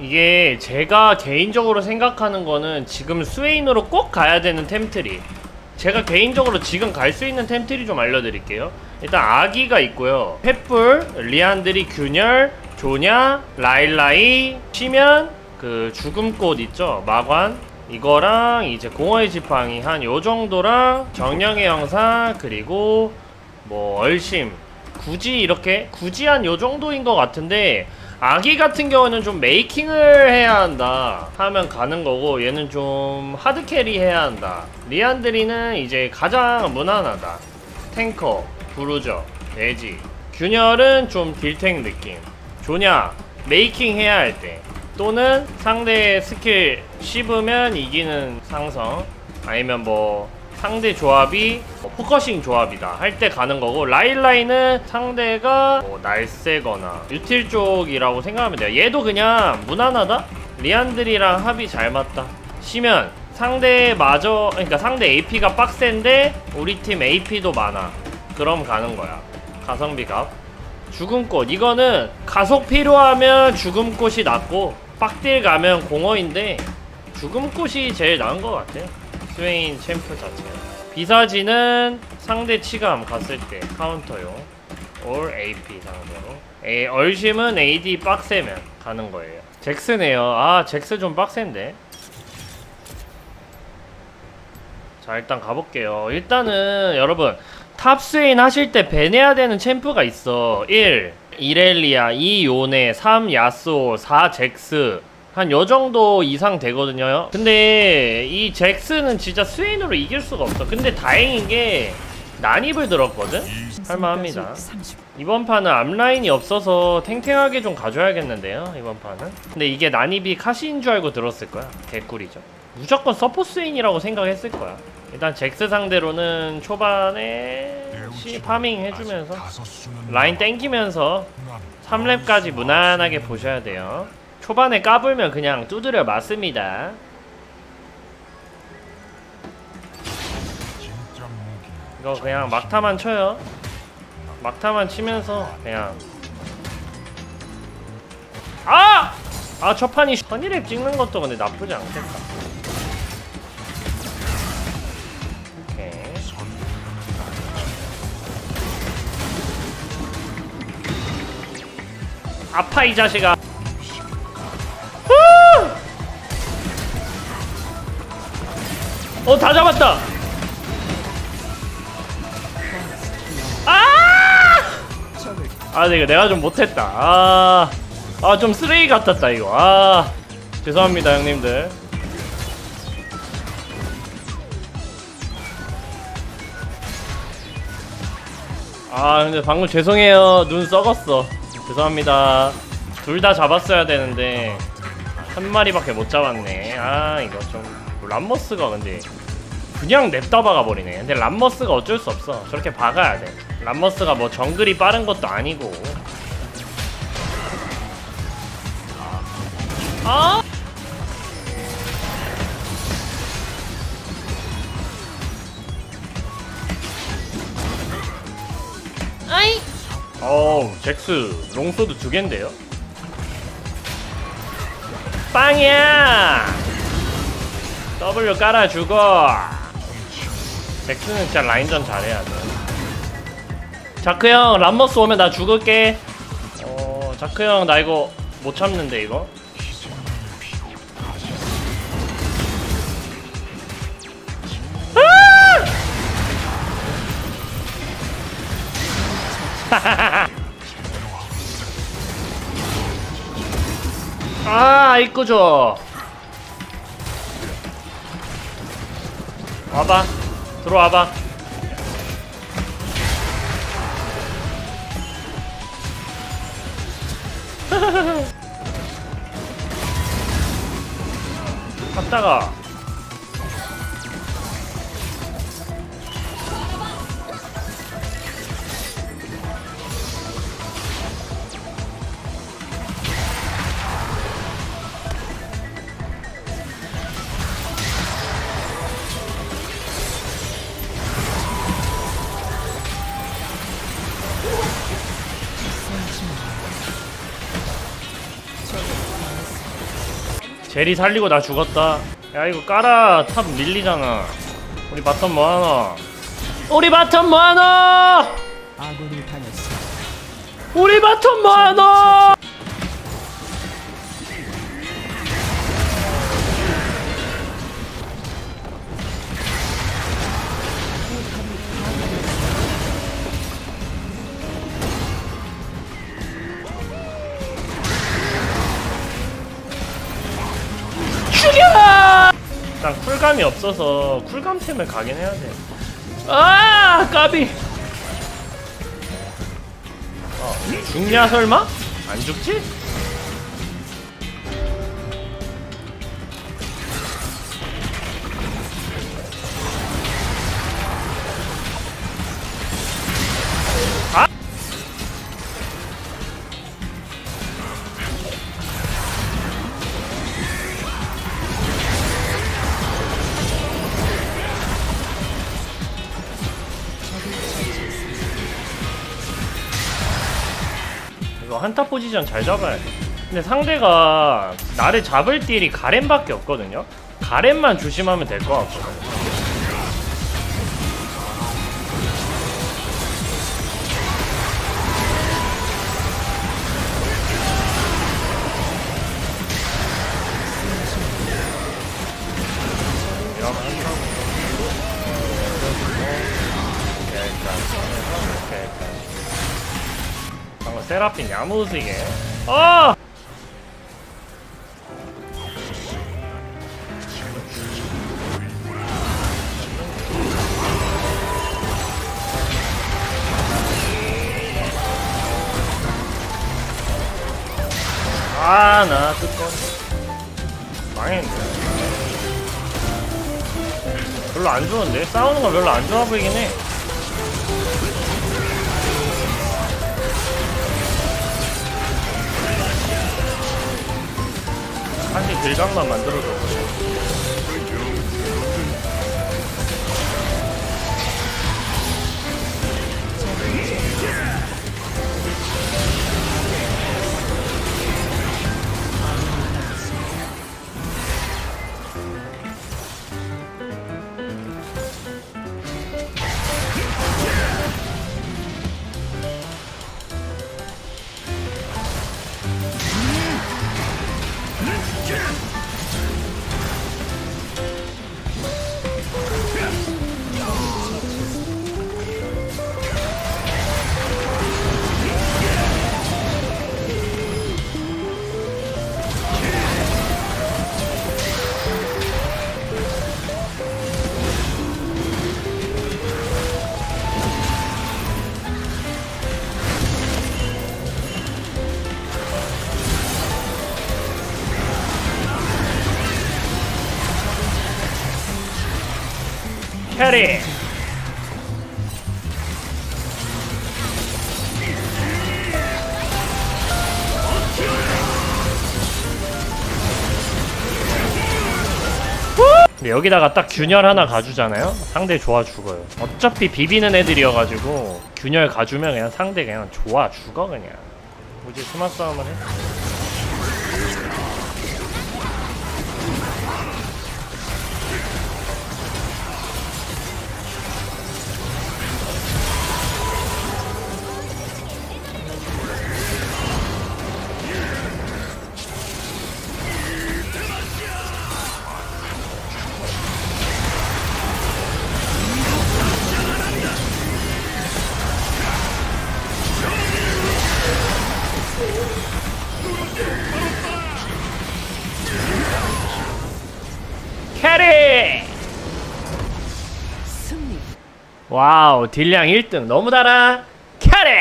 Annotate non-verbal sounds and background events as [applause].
이게 제가 개인적으로 생각하는 거는 지금 스웨인으로 꼭 가야 되는 템트리. 제가 개인적으로 지금 갈 수 있는 템트리 좀 알려드릴게요. 일단 아기가 있고요. 횃불, 리안드리, 균열, 조냐, 라일라이, 시면, 그 죽음꽃 있죠? 마관. 이거랑 이제 공허의 지팡이 한 요 정도랑 정령의 영상 그리고 뭐 얼심. 굳이 이렇게 굳이 한 요 정도인 것 같은데 아기 같은 경우는 좀 메이킹을 해야 한다 하면 가는 거고 얘는 좀 하드 캐리 해야 한다. 리안드리는 이제 가장 무난하다. 탱커 부르저 돼지 균열은 좀 딜탱 느낌. 조냐 메이킹 해야 할 때. 또는 상대 스킬 씹으면 이기는 상성. 아니면 뭐 상대 조합이 뭐 포커싱 조합이다 할 때 가는 거고 라일라이는 상대가 뭐 날쌔거나 유틸 쪽이라고 생각하면 돼요. 얘도 그냥 무난하다? 리안드리랑 합이 잘 맞다 시면 상대 마저 그러니까 상대 AP가 빡센데 우리 팀 AP도 많아. 그럼 가는 거야. 가성비 값 죽음꽃. 이거는 가속 필요하면 죽음꽃이 낫고 빡딜 가면 공허인데 죽음꽃이 제일 나은 것 같아 스웨인 챔프 자체가 비사지는 상대 치감 갔을 때 카운터용 올 AP 상대로. 에, 얼심은 AD 빡세면 가는 거예요. 잭스네요. 아 잭스 좀 빡센데. 자 일단 가볼게요. 일단은 여러분 탑스웨인 하실 때 밴해야 되는 챔프가 있어. 1 이렐리아 2 요네 3 야스오 4 잭스 한 요 정도 이상 되거든요. 근데 이 잭스는 진짜 스웨인으로 이길 수가 없어. 근데 다행인 게 난입을 들었거든? 할만합니다. 이번 판은 앞라인이 없어서 탱탱하게 좀 가져야겠는데요 이번 판은. 근데 이게 난입이 카시인 줄 알고 들었을 거야 개꿀이죠. 무조건 서포 스웨인이라고 생각했을 거야. 일단 잭스 상대로는 초반에 시 파밍 해주면서 라인 땡기면서 3렙까지 무난하게 보셔야 돼요 초반에 까불면 그냥 두드려 맞습니다. 이거 그냥 막타만 쳐요. 막타만 치면서 그냥. 아! 아 첫판이 선이랩 찍는 것도 근데 나쁘지 않겠다. 아파 이 자식아 근데 이거 내가 좀 못했다. 아, 아, 좀 쓰레기 같았다, 이거. 아, 죄송합니다, 형님들. 아, 근데 방금 죄송해요. 눈 썩었어. 죄송합니다. 둘 다 잡았어야 되는데, 한 마리밖에 못 잡았네. 아, 이거 좀. 람머스가 근데, 그냥 냅다 박아버리네. 근데 람머스가 어쩔 수 없어. 저렇게 박아야 돼. 람머스가 뭐 정글이 빠른 것도 아니고. 아! 아이! 어우, 잭스, 롱소드 두 갠데요? 빵이야! W 깔아주고! 잭스는 진짜 라인전 잘해야 돼. 자크 형 람머스 오면 나 죽을게. 어 자크 형 나 이거 못 참는데 이거. 아 [laughs] 이끄죠. 와봐 들어와봐. [laughs] 갔다가 제리 살리고 나 죽었다. 야 이거 깔아. 탑 밀리잖아. 우리 바텀 뭐하노? 우리 바텀 당했습니다. 우리 바텀 뭐하노 쿨감이 없어서 쿨감템을 가긴 해야 돼. 아 까비. 어, 죽냐 설마? 안 죽지? 이거 한타 포지션 잘 잡아야 돼. 근데 상대가 나를 잡을 딜이 가렌밖에 없거든요. 가렌만 조심하면 될 것 같거든. 이 세라핀 야무지게 어! 아나 뜯건 망했네 별로 안 좋은데? 싸우는 거 별로 안 좋아 보이긴 해 한개 길강만 만들어줘. 캐리! 여기다가 딱 균열 하나 가주잖아요? 상대 좋아 죽어요. 어차피 비비는 애들이어가지고 균열 가주면 그냥 상대 그냥 좋아 죽어 그냥. 굳이 스마 싸움을 해? 와우 딜량 1등 너무 달아 캐리!